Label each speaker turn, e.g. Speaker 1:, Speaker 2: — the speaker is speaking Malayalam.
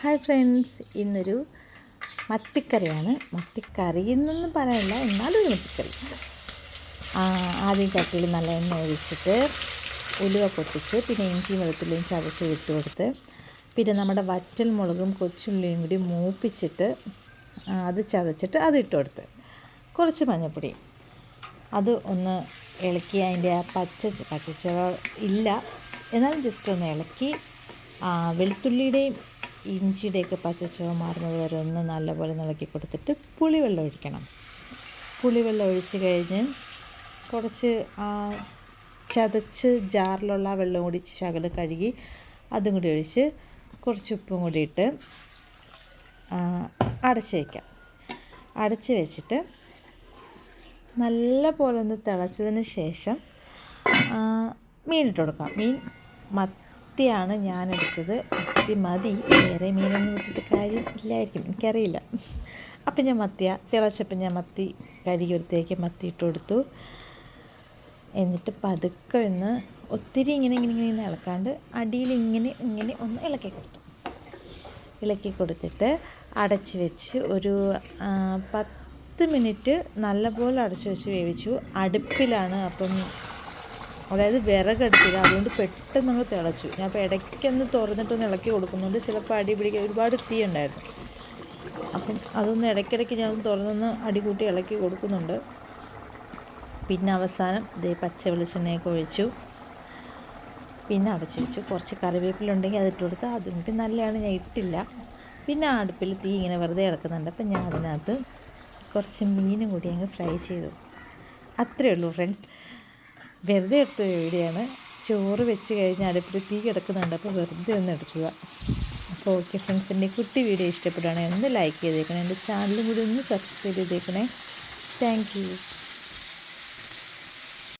Speaker 1: ഹായ് ഫ്രണ്ട്സ് ഇന്നൊരു മത്തിക്കറിയാണ്. മത്തിക്കറി എന്നൊന്നും പറയാനില്ല എന്നാലും ഒരു മത്തിക്കറി. ആദ്യം ചട്ടിയിൽ നല്ല എണ്ണ ഒഴിച്ചിട്ട് ഉലുവ പൊട്ടിച്ച് പിന്നെ ഇഞ്ചി വെളുത്തുള്ളിയും ചതച്ച് ഇട്ട് കൊടുത്ത് പിന്നെ നമ്മുടെ വറ്റൽ മുളകും കൊച്ചുള്ളിയും കൂടി മൂപ്പിച്ചിട്ട് അത് ചതച്ചിട്ട് അത് ഇട്ട് കൊടുത്ത്. കുറച്ച് മഞ്ഞൾപ്പൊടി അത് ഒന്ന് ഇളക്കി അതിന്റെ ആ പച്ച പച്ചച്ചവ ഇല്ല. എന്നാലും ജസ്റ്റ് ഒന്ന് ഇളക്കി വെളുത്തുള്ളിയുടെയും ഇഞ്ചിയുടെയൊക്കെ പച്ചച്ചുവ മാറുന്നത് വരെ ഒന്ന് നല്ലപോലെ ഇളക്കി കൊടുത്തിട്ട് പുളിവെള്ളം ഒഴിക്കണം. പുളിവെള്ളം ഒഴിച്ച് കഴിഞ്ഞ് കുറച്ച് ചതച്ച് ജാറിലുള്ള ആ വെള്ളം കൂടി ശകലം കഴുകി അതും കൂടി ഒഴിച്ച് കുറച്ച് ഉപ്പും കൂടി ഇട്ട് അടച്ച് വയ്ക്കാം അടച്ച് വെച്ചിട്ട് നല്ല പോലെ ഒന്ന് തിളച്ചതിന് ശേഷം മീൻ മീനിട്ട് കൊടുക്കാം. മീൻ മത്തിയാണ് ഞാൻ എടുത്തത് മത്തി മതി. വേറെ മീനൊന്നും ഇട്ടിട്ട് കാര്യം ഇല്ലായിരിക്കും. എനിക്കറിയില്ല. അപ്പം ഞാൻ മത്തിയ തിളച്ചപ്പം ഞാൻ മത്തി കഴുകി മത്തി ഇട്ട് കൊടുത്തു. എന്നിട്ട് പതുക്കെ ഒന്ന് ഒത്തിരി ഇങ്ങനെ ഇങ്ങനെ ഇങ്ങനെ ഇളക്കാണ്ട് അടിയിൽ ഇങ്ങനെ ഇങ്ങനെ ഒന്ന് ഇളക്കി കൊടുത്തു. ഇളക്കി കൊടുത്തിട്ട് അടച്ച് വെച്ച് ഒരു പത്ത് മിനിറ്റ് നല്ലപോലെ അടച്ച് വെച്ച് വേവിച്ചു. അടുപ്പിലാണ് അപ്പം അതായത് വിറകെടുത്തില്ല അതുകൊണ്ട് പെട്ടെന്ന് നമ്മൾ തിളച്ചു. ഞാൻ അപ്പോൾ ഇടയ്ക്കൊന്ന് തുറന്നിട്ടൊന്ന് ഇളക്കി കൊടുക്കുന്നുണ്ട്. ചിലപ്പോൾ അടി പിടിക്കാൻ ഒരുപാട് തീ ഉണ്ടായിരുന്നു. അപ്പം അതൊന്ന് ഇടയ്ക്കിടയ്ക്ക് ഞാൻ തുറന്നൊന്ന് അടി കൂട്ടി ഇളക്കി കൊടുക്കുന്നുണ്ട്. പിന്നെ അവസാനം ഇതേ പച്ച വെളിച്ചെണ്ണയൊക്കെ ഒഴിച്ചു. പിന്നെ അടച്ചു വെച്ചു. കുറച്ച് കറിവേപ്പിലുണ്ടെങ്കിൽ അതിട്ട് കൊടുത്താൽ അതും കൂടി നല്ലതാണ്. ഞാൻ ഇട്ടില്ല. പിന്നെ അടുപ്പിൽ തീ ഇങ്ങനെ വെറുതെ ഇളക്കുന്നുണ്ട് അപ്പം ഞാൻ അതിനകത്ത് കുറച്ച് മീനും കൂടി അങ്ങ് ഫ്രൈ ചെയ്തു. അത്രയേ ഉള്ളൂ ഫ്രണ്ട്സ്. വെറുതെ എടുത്ത വീഡിയോയാണ്. ചോറ് വെച്ച് കഴിഞ്ഞാൽ അടുപ്പിൽ തീ കിടക്കുന്നുണ്ട്. അപ്പോൾ വെറുതെ ഒന്ന് എടുക്കുക. അപ്പോൾ ഓക്കെ ഫ്രണ്ട്സ് എന്റെ കുട്ടി വീഡിയോ ഇഷ്ടപ്പെടുകയാണെങ്കിൽ ഒന്ന് ലൈക്ക് ചെയ്തേക്കണേ. എന്റെ ചാനലും കൂടി ഒന്ന് സബ്സ്ക്രൈബ് ചെയ്തേക്കണേ. താങ്ക്